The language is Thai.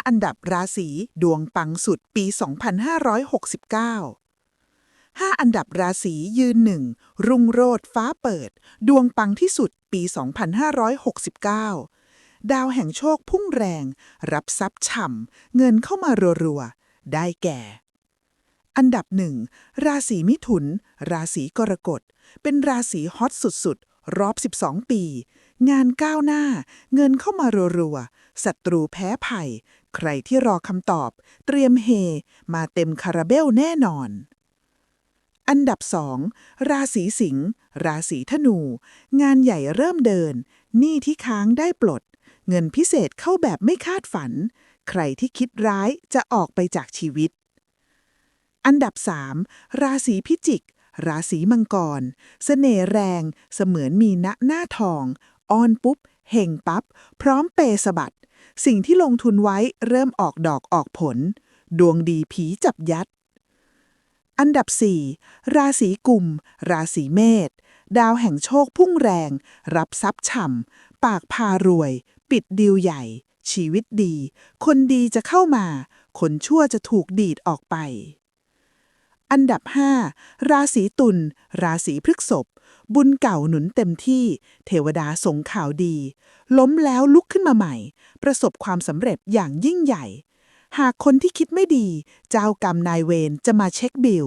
5 อันดับราศีดวงปังสุดปี 2569 5 อันดับราศียืนหนึ่งรุ่งโรดฟ้าเปิด ดวงปังที่สุดปี 2569 ดาวแห่งโชคพุ่งแรง รับทรัพย์ฉ่ำ เงินเข้ามารัวๆ ได้แก่ อันดับหนึ่งราศีมิถุน ราศีกรกฎ เป็นราศีฮอตสุดๆ รอบ 12 ปี งานก้าวหน้า เงินเข้ามารัวๆศัตรูแพ้ภัย ใครที่รอคำตอบ เตรียมเฮ มาเต็มคาราเบลแน่นอน อันดับ2ราศีสิงห์ราศีธนู งานใหญ่เริ่มเดินหนี้ที่ค้างได้ปลด เงินพิเศษเข้าแบบไม่คาดฝัน ใครที่คิดร้ายจะออกไปจากชีวิต อันดับ3ราศีพิจิก ราศีมังกรเสน่ห์แรง เสมือนมีณหน้าทอง ออนปุ๊บเห่งปับ๊บพร้อมเปสะบัด สิ่งที่ลงทุนไว้เริ่มออกดอกออกผล ดวงดีผีจับยัด อันดับ 4 ราศีกุม ราศีเมษ ดาวแห่งโชคพุ่งแรง รับทรัพย์ฉ่ำ ปากพารวย ปิดดีลใหญ่ ชีวิตดี คนดีจะเข้ามา คนชั่วจะถูกดีดออกไปอันดับ 5 ราศีตุล ราศีพฤกษภ บุญเก่าหนุนเต็มที่ เทวดาส่งข่าวดี ล้มแล้วลุกขึ้นมาใหม่ ประสบความสำเร็จอย่างยิ่งใหญ่ หากคนที่คิดไม่ดี เจ้ากรรมนายเวรจะมาเช็คบิล